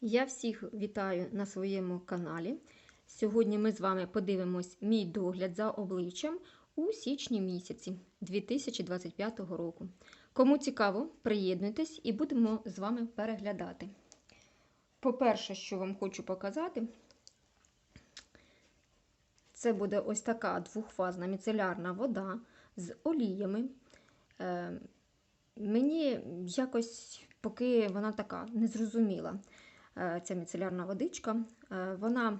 Я всіх вітаю на своєму каналі. Сьогодні ми з вами подивимось мій догляд за обличчям у січні місяці 2025 року. Кому цікаво, приєднуйтесь і будемо з вами переглядати. По-перше, що вам хочу показати, це буде ось така двохфазна міцелярна вода з оліями. Е, Мені якось, поки вона така незрозуміла, ця міцелярна водичка, Е, вона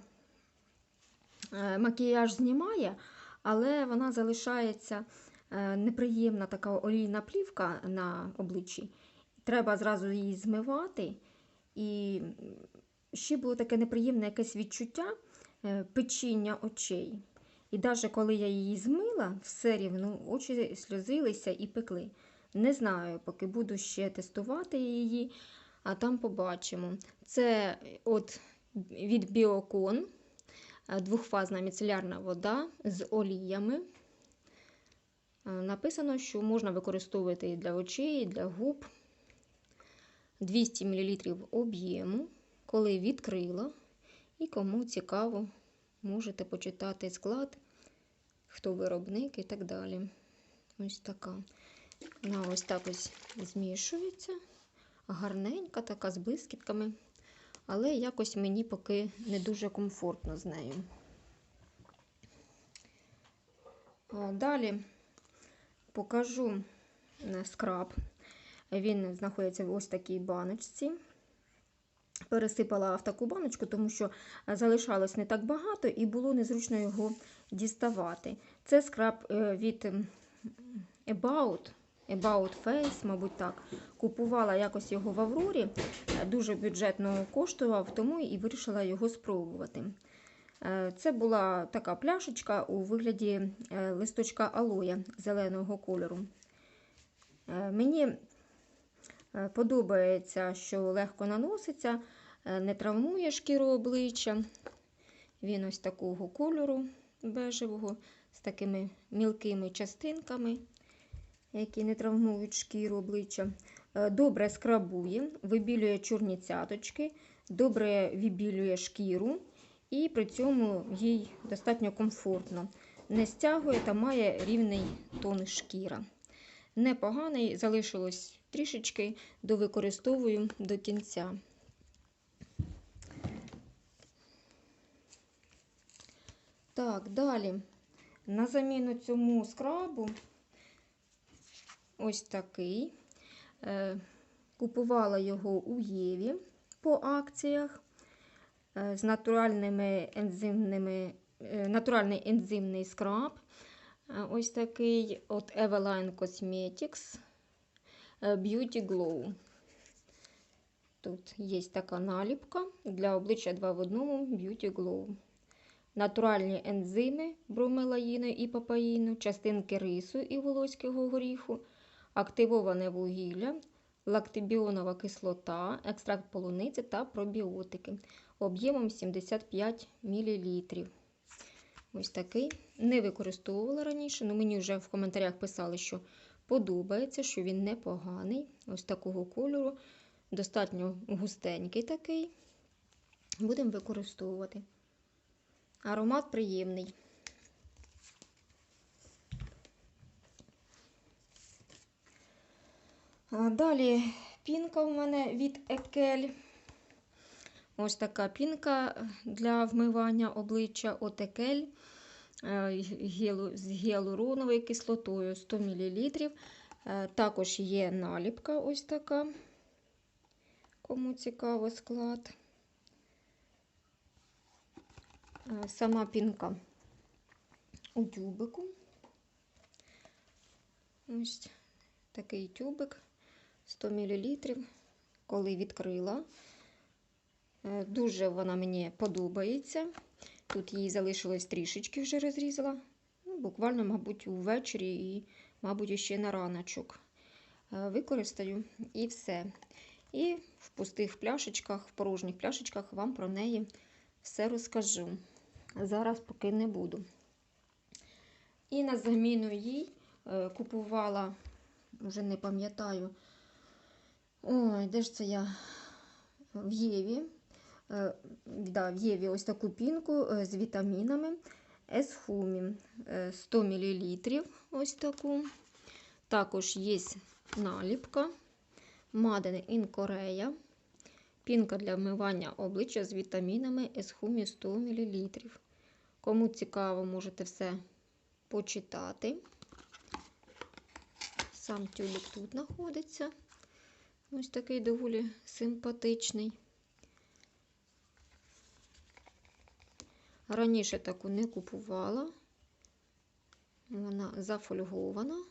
е, макіяж знімає, але вона залишається е, неприємна така олійна плівка на обличчі. Треба зразу її змивати. І ще було таке неприємне якесь відчуття е, печіння очей. І навіть коли я її змила, все рівно очі сльозилися і пекли. Не знаю, поки буду ще тестувати її, а там побачимо. Це от від Біокон е, двохфазна міцелярна вода з оліями. Е, Написано, що можна використовувати і для очей, і для губ. 200 мл об'єму, коли відкрила. І кому цікаво, можете почитати склад, хто виробник і так далі. Ось така. Вона ось так ось змішується. Гарненька, така з блискітками. Але якось мені поки не дуже комфортно з нею. Далі покажу скраб. Він знаходиться в ось такій баночці. Пересипала в таку баночку, тому що залишалось не так багато і було незручно його діставати. Це скраб е, від About, About Face, мабуть, так. Купувала якось його в Аврорі, дуже бюджетно коштував, тому і вирішила його спробувати. Е, Це була така пляшечка у вигляді е, листочка алоя зеленого кольору. Е, Мені е, подобається, що легко наноситься, е, не травмує шкіру обличчя. Він ось такого кольору бежевого, з такими мілкими частинками, які не травмують шкіру обличчя. Е, Добре скрабує, вибілює чорні цяточки, добре вибілює шкіру і при цьому їй достатньо комфортно. Не стягує та має рівний тон шкіра. Непоганий, залишилось трішечки, довикористовую до кінця. Так, далі. На заміну цьому скрабу ось такий. Е, Купувала його у Єві по акціях е, з натуральними ензимними, е, натуральний ензимний скраб. Ось такий от Eveline Cosmetics Beauty Glow. Тут є така наліпка для обличчя 2 в 1 Beauty Glow. Натуральні ензими бромелаїну і папаїну, частинки рису і волоського горіху, активоване вугілля, лактибіонова кислота, екстракт полуниці та пробіотики об'ємом 75 мл. Ось такий. Не використовувала раніше, але мені вже в коментарях писали, що подобається, що він непоганий. Ось такого кольору, достатньо густенький такий. Будемо використовувати. Аромат приємний. Далі пінка у мене від Екель. Ось така пінка для вмивання обличчя от Екель е, з гіалуроновою кислотою 100 мл. Е, Також є наліпка ось така, кому цікаво склад. Е, Сама пінка у тюбику. Ось такий тюбик 100 мл. Коли відкрила, Е, дуже вона мені подобається. Тут їй залишилось трішечки вже розрізала. Ну, буквально, мабуть, увечері і, мабуть, ще на раночок. Е, Використаю і все. І в пустих пляшечках, в порожніх пляшечках вам про неї все розкажу. Зараз поки не буду. І на заміну їй е, купувала, вже не пам'ятаю, ой, де ж це я в Єві е, да, в Єві ось таку пінку е, з вітамінами. Есхумі е, 100 мл. Ось таку. Також є наліпка. Made in Korea. Пінка для вмивання обличчя з вітамінами Есхумі 100 мл. Кому цікаво, можете все почитати. Сам тюлік тут знаходиться. Ось такий доволі симпатичний. Раніше таку не купувала. Вона зафольгована.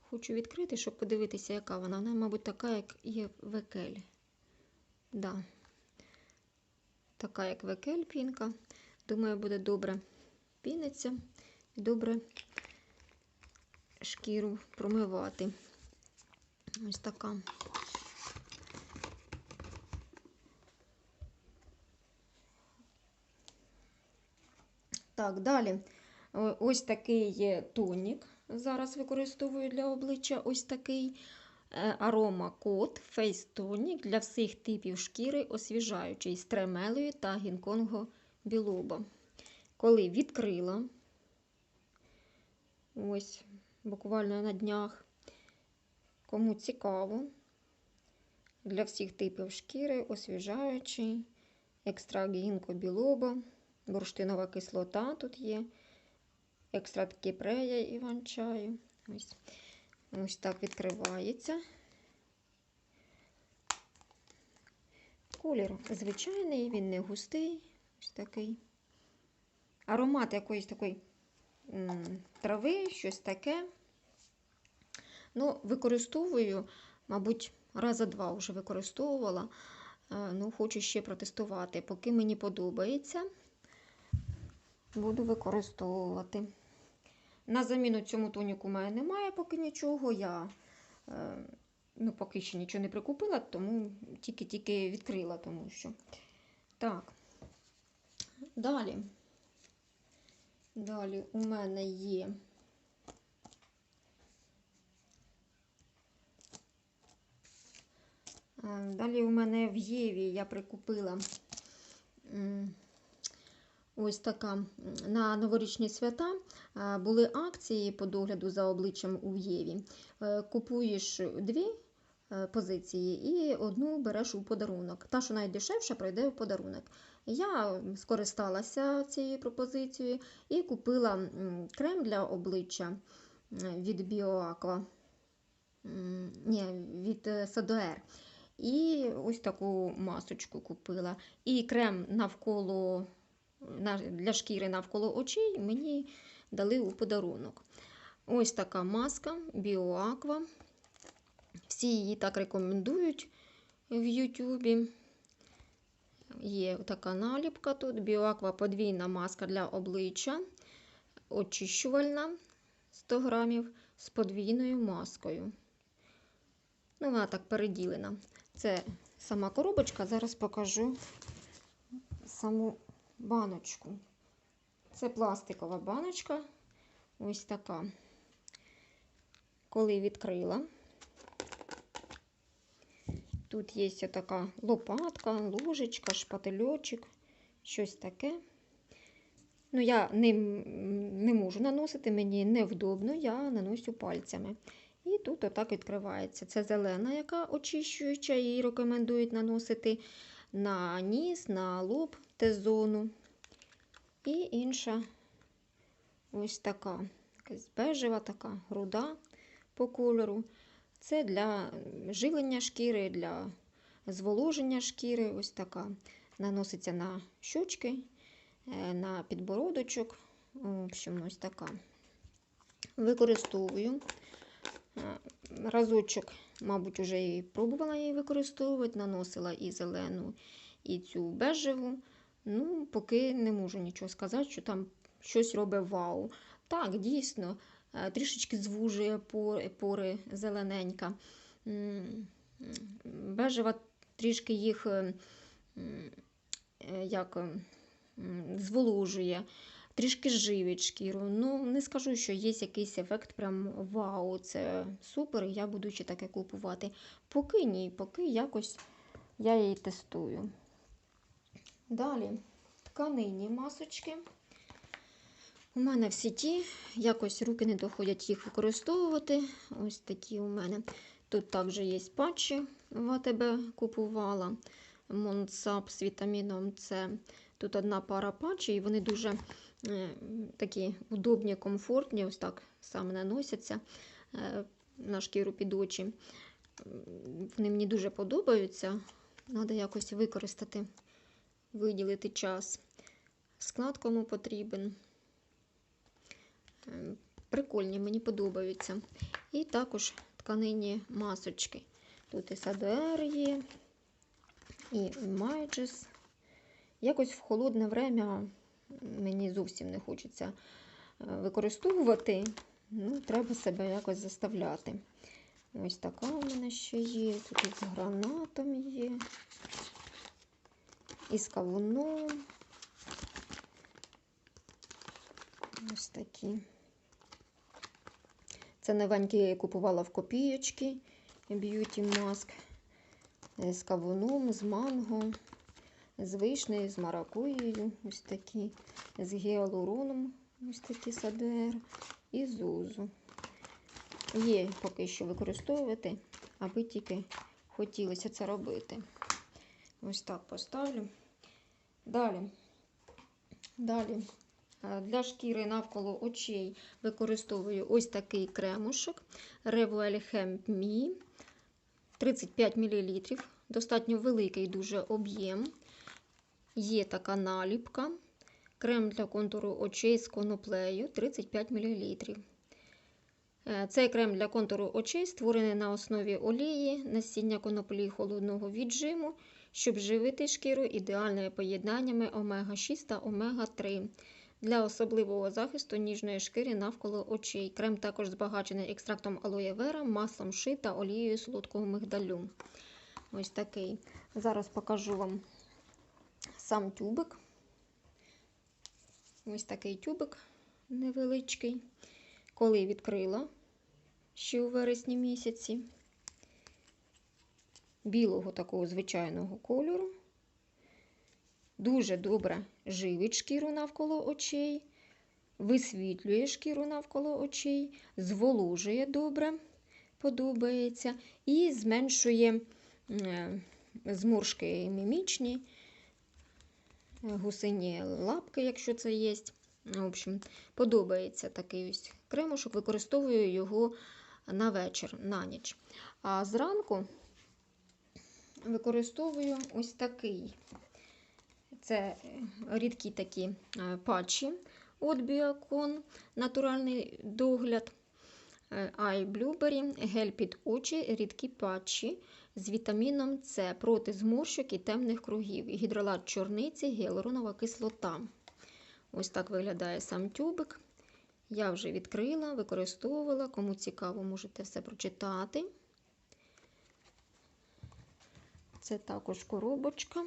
Хочу відкрити, щоб подивитися, яка вона. Вона, мабуть, така, як є векель. Да. Така, як векель пінка. Думаю, буде добре піниться і добре шкіру промивати. Ось така. Так, далі. Ось такий тонік. Зараз використовую для обличчя ось такий арома код Face Tonic для всіх типів шкіри, освіжаючий з тремелою та гінконго білоба. Коли відкрила, ось буквально на днях, кому цікаво, для всіх типів шкіри, освіжаючий, екстракт гінко білоба, бурштинова кислота тут є, екстракт кіпрея іван-чаю. Ось. Ось так відкривається. Колір звичайний, він не густий, ось такий. Аромат якоїсь такої трави, щось таке. Ну, використовую, мабуть, раза два вже використовувала. Е, Ну, хочу ще протестувати. Поки мені подобається, буду використовувати. На заміну цьому тоніку у мене немає поки нічого. Я е, ну, поки ще нічого не прикупила, тому тільки-тільки відкрила, тому що. Так. Далі. Далі у мене є. Далі у мене в Єві я прикупила ось така на новорічні свята були акції по догляду за обличчям у Єві. Е, Купуєш дві е, позиції і одну береш у подарунок. Та, що найдешевша, пройде у подарунок. Я скористалася цією пропозицією і купила крем для обличчя від BioAqua. Ні, від е, Садоер. І ось таку масочку купила. І крем навколо для шкіри навколо очей мені дали у подарунок. Ось така маска BioAqua. Всі її так рекомендують в Ютубі. Є така наліпка тут. BioAqua подвійна маска для обличчя, очищувальна 100 грамів з подвійною маскою. Ну, вона так переділена. Це сама коробочка. Зараз покажу саму баночку. Це пластикова баночка. Ось така. Коли відкрила, тут є така лопатка, ложечка, шпательочок, щось таке. Ну, я ним не можу наносити, мені невдобно, я наношу пальцями. І тут отак відкривається. Це зелена, яка очищуюча, її рекомендують наносити на ніс, на лоб, Т-зону. І інша ось така, якась бежева, така руда по кольору. Це для живлення шкіри, для зволоження шкіри. Ось така. Наноситься на щочки, е, на підбородочок. В общем, ось така. Використовую. Е, Разочок, мабуть, вже і пробувала її використовувати, наносила і зелену, і цю бежеву. Ну, поки не можу нічого сказати, що там щось робить вау. Так, дійсно, е, трішечки звужує пори, зелененька. Бежева трішки їх е, як, зволожує. Трішки живить шкіру. Ну, не скажу, що є якийсь ефект, прям вау, це супер, я буду ще таке купувати. Поки ні, поки якось я її тестую. Далі тканинні масочки. У мене в сіті якось руки не доходять їх використовувати. Ось такі у мене. Тут також є патчі в АТБ купувала. Монсап з вітаміном С. Тут одна пара патчів, і вони дуже такі удобні, комфортні, ось так саме наносяться е, на шкіру під очі. Вони мені дуже подобаються. Треба якось використати, виділити час. Склад кому потрібен. Е, Прикольні, мені подобаються. І також тканинні масочки. Тут і САДР є, і Майджес. Якось в холодне время мені зовсім не хочеться е, використовувати. Ну, треба себе якось заставляти. Ось така у мене ще є. Тут з гранатом є. І з кавуном. Ось такі. Це новенькі я купувала в копійочки. Б'юті маск. З кавуном, з манго, з вишнею, з маракуєю. Ось такі. З гіалуроном. Ось такі садер. І зузу. Є поки що використовувати, аби тільки хотілося це робити. Ось так поставлю. Далі. Далі. Е, Для шкіри навколо очей використовую ось такий кремушок Revuel Hem Me 35 мл. Достатньо великий дуже об'єм. Є така наліпка. Крем для контуру очей з коноплею 35 мл. Е, Цей крем для контуру очей створений на основі олії, насіння коноплі холодного віджиму, щоб живити шкіру ідеальними поєднаннями омега-6 та омега-3 для особливого захисту ніжної шкіри навколо очей. Крем також збагачений екстрактом алоє вера, маслом ши та олією солодкого мигдалю. Ось такий. Зараз покажу вам сам тюбик. Ось такий тюбик невеличкий. Коли відкрила ще у вересні місяці, білого такого звичайного кольору. Дуже добре живить шкіру навколо очей, висвітлює шкіру навколо очей, зволожує добре, подобається, і зменшує е, зморшки мімічні, гусині лапки, якщо це є. В общем, подобається такий ось кремушок, використовую його на вечір, на ніч. А зранку використовую ось такий. Це е, рідкі такі е, патчі від Біакон, натуральний догляд. Ай Blueberry, гель під очі, рідкі патчі з вітаміном С проти зморщок і темних кругів, гідролат чорниці, гіалуронова кислота. Ось так виглядає сам тюбик. Я вже відкрила, використовувала. Кому цікаво, можете все прочитати. Це також коробочка.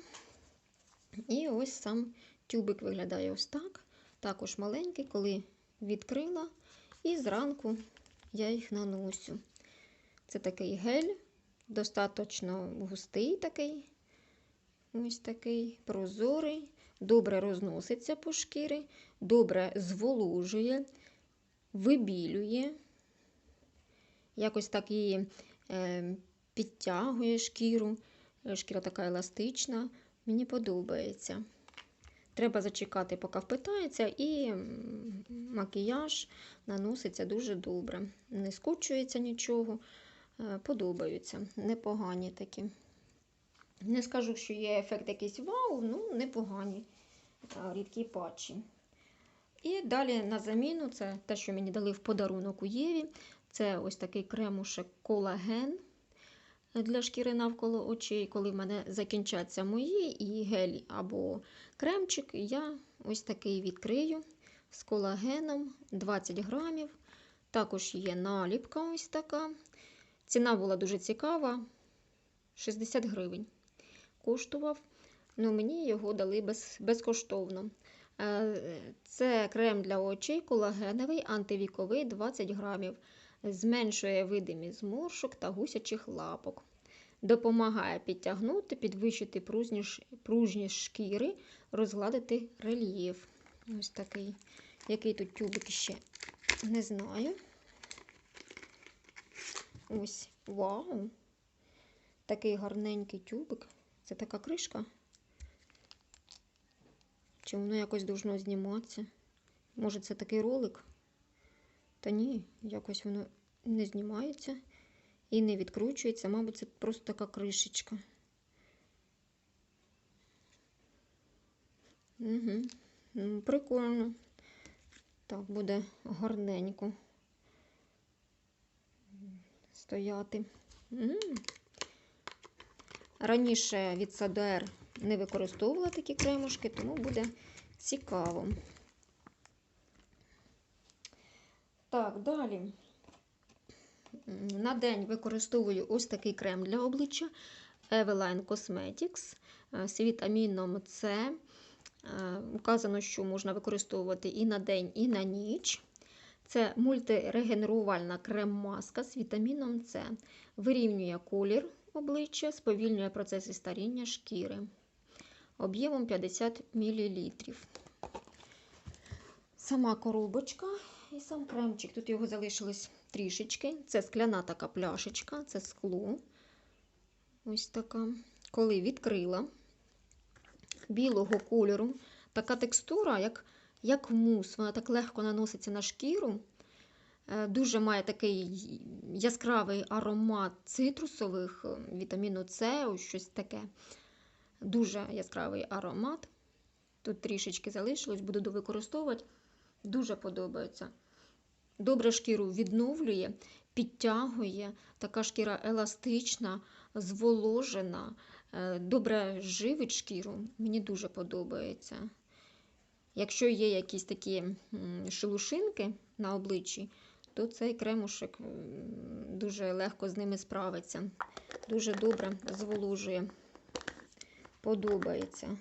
І ось сам тюбик виглядає ось так. Також маленький, коли відкрила, і зранку я їх наносю. Це такий гель, достатньо густий такий, ось такий прозорий, добре розноситься по шкірі, добре зволожує, вибілює, якось так її е, підтягує шкіру. Шкіра така еластична. Мені подобається. Треба зачекати, поки впитається, і макіяж наноситься дуже добре. Не скучується нічого, подобаються. Непогані такі. Не скажу, що є ефект якийсь вау, ну непогані рідкі патчі. І далі на заміну це те, що мені дали в подарунок у Єві. Це ось такий кремушек колаген для шкіри навколо очей. Коли в мене закінчаться мої і гель або кремчик, я ось такий відкрию з колагеном 20 грамів. Також є наліпка ось така. Ціна була дуже цікава. 60 гривень коштував. Ну, мені його дали без, безкоштовно. Е, Це крем для очей, колагеновий, антивіковий 20 грамів. Зменшує видимість зморшок та гусячих лапок. Допомагає підтягнути, підвищити пружність шкіри, розгладити рельєф. Ось такий. Який тут тюбик ще не знаю. Ось, вау! Такий гарненький тюбик. Це така кришка. Чи воно якось должно зніматися? Може, це такий ролик? Та ні, якось воно не знімається і не відкручується. Мабуть, це просто така кришечка. Угу. Прикольно. Так, буде гарненько стояти. Раніше від САДР не використовувала такі кремушки, тому буде цікаво. Так, далі. На день використовую ось такий крем для обличчя Eveline Cosmetics е, з вітаміном С. Е, Указано, що можна використовувати і на день, і на ніч. Це мультирегенерувальна крем-маска з вітаміном С. Вирівнює колір обличчя, сповільнює процеси старіння шкіри. Об'ємом 50 мл. Сама коробочка і сам кремчик. Тут його залишилось трішечки. Це скляна така пляшечка, це скло. Ось така. Коли відкрила білого кольору, така текстура, як, як мус. Вона так легко наноситься на шкіру. Е, Дуже має такий яскравий аромат цитрусових, е, вітаміну С, ось щось таке. Дуже яскравий аромат. Тут трішечки залишилось, буду довикористовувати. Дуже подобається. Добре шкіру відновлює, підтягує. Така шкіра еластична, зволожена, е, добре живить шкіру. Мені дуже подобається. Якщо є якісь такі шелушинки на обличчі, то цей кремушек дуже легко з ними справиться. Дуже добре зволожує. Подобається.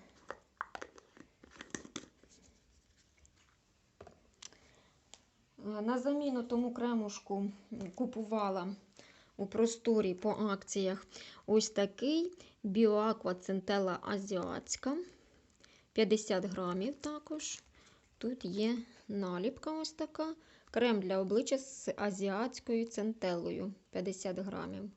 Е, На заміну тому кремушку купувала у просторі по акціях ось такий Біоаква Центела Азіатська. 50 грамів також. Тут є наліпка ось така. Крем для обличчя з азіатською центелою 50 грамів.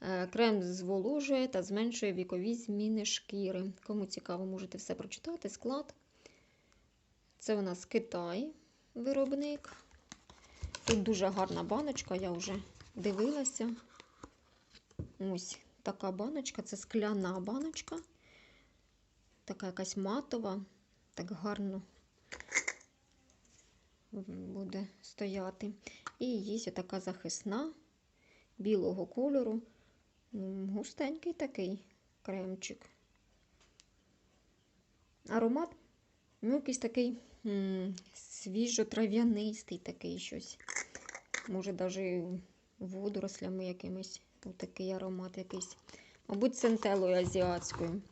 Е, Крем зволожує та зменшує вікові зміни шкіри. Кому цікаво, можете все прочитати. Склад. Це у нас Китай виробник. Тут дуже гарна баночка, я вже дивилася. Ось така баночка, це скляна баночка. Така якась матова, так гарно буде стояти. І є така захисна білого кольору. Густенький такий кремчик. Аромат, ну, якийсь такий свіжо-трав'янистий такий щось. Може, навіть водорослями якимись. Такий аромат якийсь. Мабуть, центелою азіатською.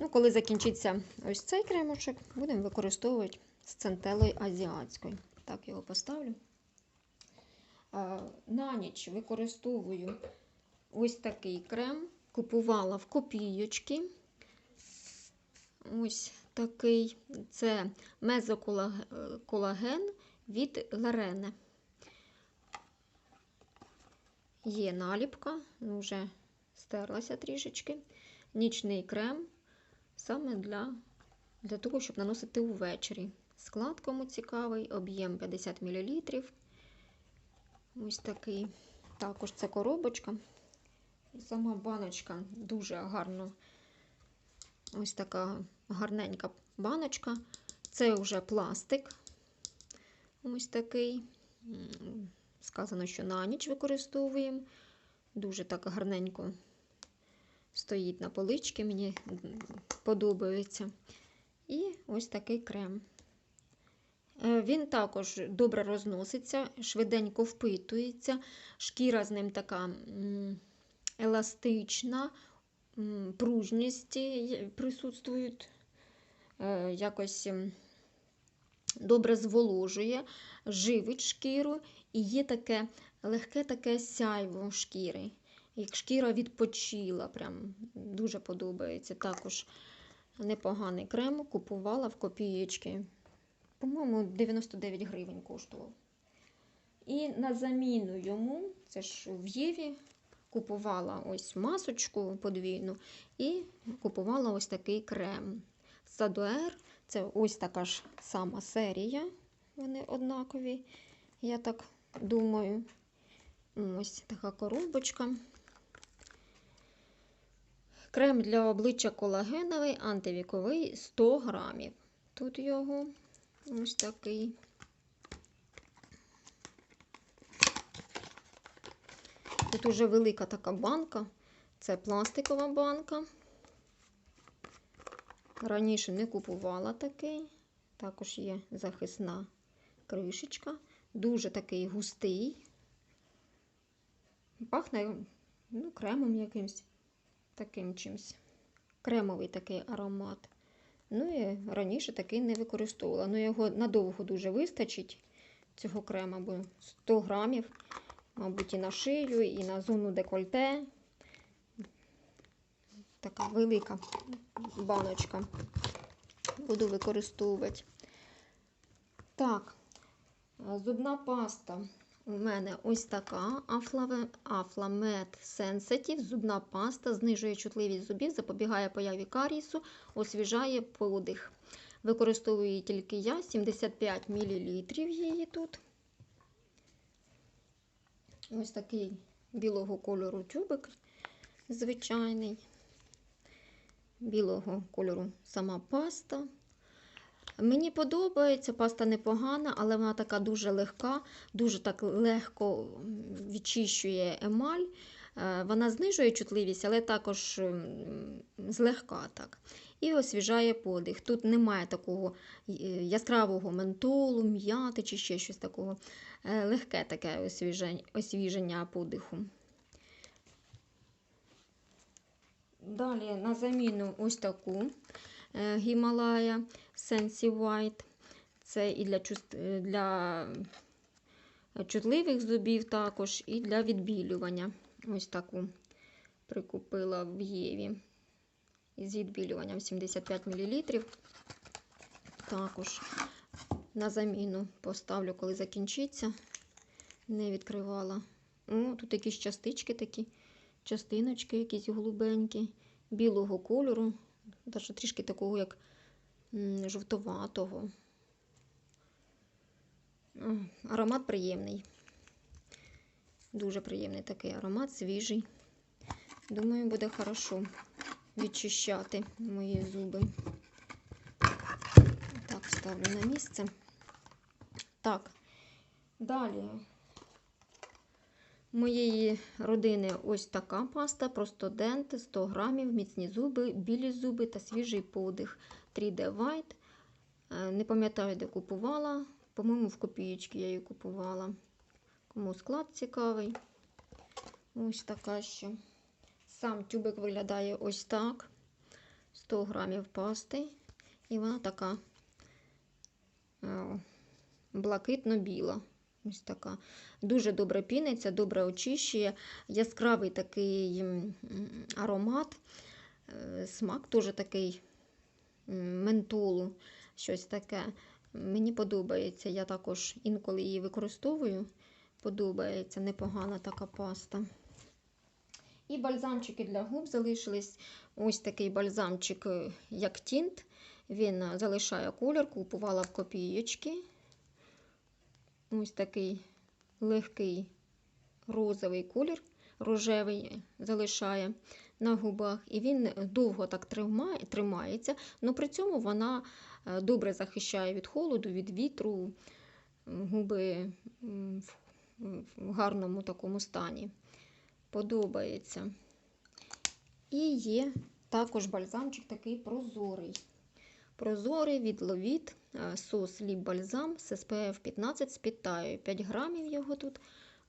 Ну, коли закінчиться ось цей кремочок, будемо використовувати з центелою азіатською. Так, його поставлю. На ніч використовую ось такий крем. Купувала в копійочки. Ось такий. Це мезоколаген від Ларене. Є наліпка, вже стерлася трішечки. Нічний крем саме для, для того, щоб наносити увечері. Склад кому цікавий, об'єм 50 мл. Ось такий. Також це коробочка. Сама баночка дуже гарно. Ось така гарненька баночка. Це вже пластик. Ось такий. Сказано, що на ніч використовуємо. Дуже так гарненько стоїть на поличці, мені подобається. І ось такий крем. Е, Він також добре розноситься, швиденько впитується, шкіра з ним така еластична, пружність присутствують е, якось добре зволожує, живить шкіру і є таке легке таке сяйво шкіри. Як шкіра відпочила, прям дуже подобається. Також непоганий крем купувала в копієчки. По-моєму, 99 гривень коштував. І на заміну йому, це ж в Єві, купувала ось масочку подвійну і купувала ось такий крем. Садуер це ось така ж сама серія. Вони однакові, я так думаю. Ось така коробочка. Крем для обличчя колагеновий, антивіковий 100 грамів. Тут його ось такий. Тут уже велика така банка. Це пластикова банка. Раніше не купувала такий. Також є захисна кришечка. Дуже такий густий. Пахне ну, кремом якимсь таким чимсь. Кремовий такий аромат. Ну і раніше такий не використовувала. Ну, його надовго дуже вистачить, цього крема, бо 100 грамів, мабуть, і на шию, і на зону декольте. Така велика баночка. Буду використовувати. Так, зубна паста. У мене ось така Aflamed Sensitive зубна паста, знижує чутливість зубів, запобігає появі карісу, освіжає подих. Використовую її тільки я, 75 мл її тут. Ось такий білого кольору тюбик звичайний. Білого кольору сама паста. Мені подобається, паста непогана, але вона така дуже легка, дуже так легко відчищує емаль. Е, вона знижує чутливість, але також злегка так. І освіжає подих. Тут немає такого е, яскравого ментолу, м'яти чи ще щось такого. Е, легке таке освіження, освіження подиху. Далі на заміну ось таку. Гімалая Sensi White. Це і для для чутливих зубів також, і для відбілювання. Ось таку прикупила в Єві. З відбілюванням 75 мл. Також на заміну поставлю, коли закінчиться. Не відкривала. О, тут якісь частички такі, частиночки, якісь голубенькі, білого кольору. Навіть трішки такого, як жовтоватого. Аромат приємний. Дуже приємний такий аромат, свіжий. Думаю, буде хорошо відчищати мої зуби. Так, ставлю на місце. Так, далі моєї родини ось така паста, просто денти, 100 грамів, міцні зуби, білі зуби та свіжий подих. 3D White. Е, не пам'ятаю, де купувала. По-моєму, в копієчки я її купувала. Кому склад цікавий. Ось така ще. Сам тюбик виглядає ось так. 100 грамів пасти. І вона така е, блакитно-біла. Ось така. Дуже добре піниться, добре очищує. Яскравий такий аромат. Е, смак теж такий ментолу, щось таке. Мені подобається. Я також інколи її використовую. Подобається непогана така паста. І бальзамчики для губ залишились. Ось такий бальзамчик, е, як тінт. Він е, залишає колір, купувала в копієчки. Ось такий легкий розовий колір, рожевий залишає на губах, і він довго так тримає, тримається, але при цьому вона е, добре захищає від холоду, від вітру, губи в гарному такому стані. Подобається. І є також бальзамчик такий прозорий. Прозорий від Ловіт, е, сос ліп бальзам з SPF 15 з підтаю. 5 грамів його тут,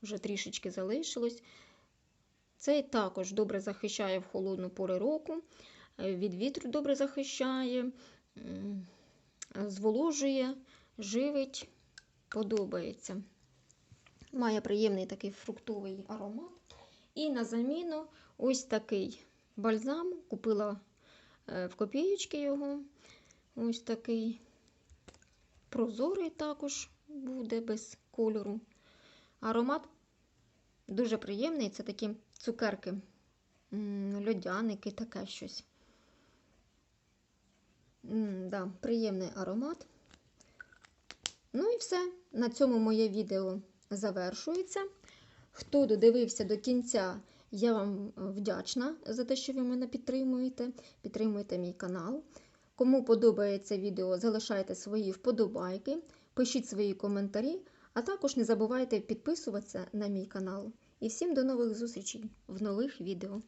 вже трішечки залишилось. Цей також добре захищає в холодну пору року, е, від вітру добре захищає, зволожує, живить, подобається. Має приємний такий фруктовий аромат. І на заміну ось такий бальзам. Купила е, в копієчки його. Ось такий прозорий також буде без кольору. Аромат дуже приємний. Це такі цукерки, льодяники, таке щось. Да, приємний аромат. Ну і все. На цьому моє відео завершується. Хто додивився до кінця, я вам вдячна за те, що ви мене підтримуєте. Підтримуєте мій канал. Кому подобається відео, залишайте свої вподобайки, пишіть свої коментарі, а також не забувайте підписуватися на мій канал. І всім до нових зустрічей в нових відео.